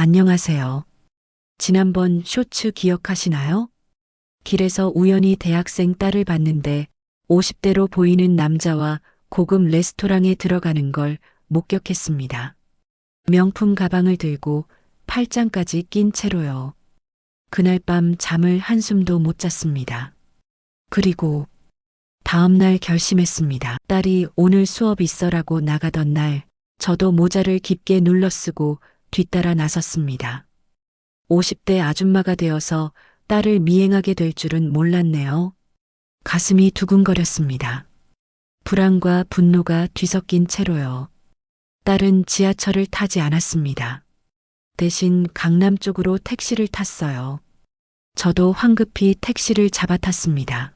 안녕하세요. 지난번 쇼츠 기억하시나요? 길에서 우연히 대학생 딸을 봤는데 50대로 보이는 남자와 고급 레스토랑에 들어가는 걸 목격했습니다. 명품 가방을 들고 팔짱까지 낀 채로요. 그날 밤 잠을 한숨도 못 잤습니다. 그리고 다음날 결심했습니다. 딸이 오늘 수업 있어라고 나가던 날 저도 모자를 깊게 눌러 쓰고 뒤따라 나섰습니다. 50대 아줌마가 되어서 딸을 미행하게 될 줄은 몰랐네요. 가슴이 두근거렸습니다. 불안과 분노가 뒤섞인 채로요. 딸은 지하철을 타지 않았습니다. 대신 강남 쪽으로 택시를 탔어요. 저도 황급히 택시를 잡아탔습니다.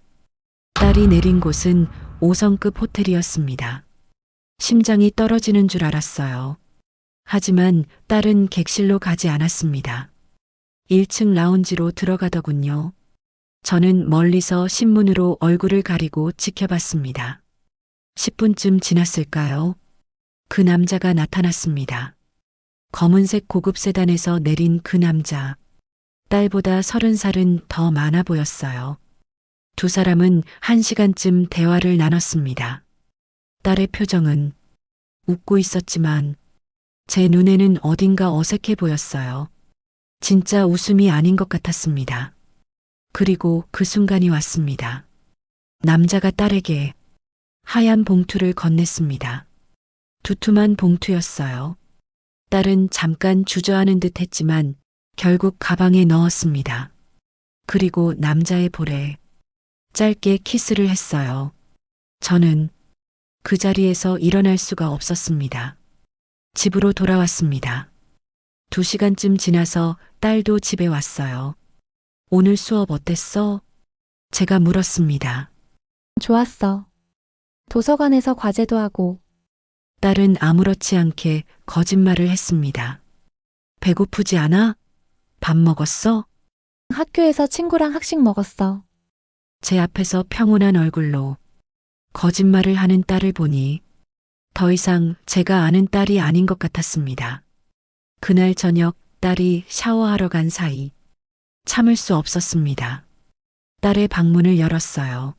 딸이 내린 곳은 5성급 호텔이었습니다. 심장이 떨어지는 줄 알았어요. 하지만 딸은 객실로 가지 않았습니다. 1층 라운지로 들어가더군요. 저는 멀리서 신문으로 얼굴을 가리고 지켜봤습니다. 10분쯤 지났을까요? 그 남자가 나타났습니다. 검은색 고급 세단에서 내린 그 남자. 딸보다 서른 살은 더 많아 보였어요. 두 사람은 한 시간쯤 대화를 나눴습니다. 딸의 표정은 웃고 있었지만 제 눈에는 어딘가 어색해 보였어요. 진짜 웃음이 아닌 것 같았습니다. 그리고 그 순간이 왔습니다. 남자가 딸에게 하얀 봉투를 건넸습니다. 두툼한 봉투였어요. 딸은 잠깐 주저하는 듯 했지만 결국 가방에 넣었습니다. 그리고 남자의 볼에 짧게 키스를 했어요. 저는 그 자리에서 일어날 수가 없었습니다. 집으로 돌아왔습니다. 두 시간쯤 지나서 딸도 집에 왔어요. 오늘 수업 어땠어? 제가 물었습니다. 좋았어. 도서관에서 과제도 하고 딸은 아무렇지 않게 거짓말을 했습니다. 배고프지 않아? 밥 먹었어? 학교에서 친구랑 학식 먹었어. 제 앞에서 평온한 얼굴로 거짓말을 하는 딸을 보니 더 이상 제가 아는 딸이 아닌 것 같았습니다. 그날 저녁 딸이 샤워하러 간 사이 참을 수 없었습니다. 딸의 방문을 열었어요.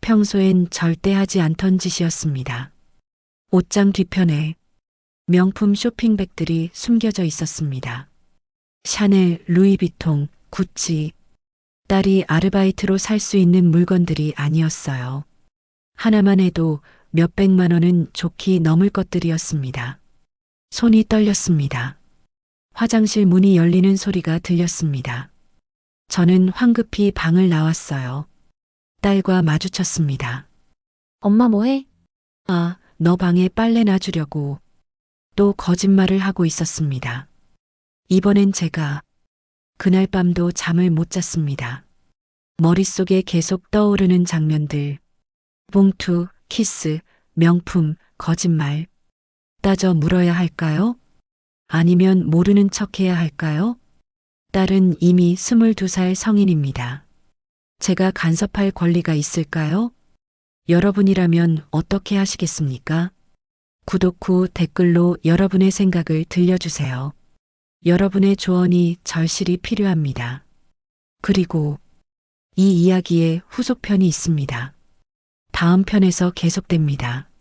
평소엔 절대 하지 않던 짓이었습니다. 옷장 뒤편에 명품 쇼핑백들이 숨겨져 있었습니다. 샤넬, 루이비통, 구찌, 딸이 아르바이트로 살 수 있는 물건들이 아니었어요. 하나만 해도 몇백만 원은 좋게 넘을 것들이었습니다. 손이 떨렸습니다. 화장실 문이 열리는 소리가 들렸습니다. 저는 황급히 방을 나왔어요. 딸과 마주쳤습니다. 엄마 뭐해? 아, 너 방에 빨래 놔주려고 또 거짓말을 하고 있었습니다. 이번엔 제가 그날 밤도 잠을 못 잤습니다. 머릿속에 계속 떠오르는 장면들. 봉투, 키스, 명품, 거짓말. 따져 물어야 할까요? 아니면 모르는 척 해야 할까요? 딸은 이미 22살 성인입니다. 제가 간섭할 권리가 있을까요? 여러분이라면 어떻게 하시겠습니까? 구독 후 댓글로 여러분의 생각을 들려주세요. 여러분의 조언이 절실히 필요합니다. 그리고 이 이야기에 후속편이 있습니다. 다음 편에서 계속됩니다.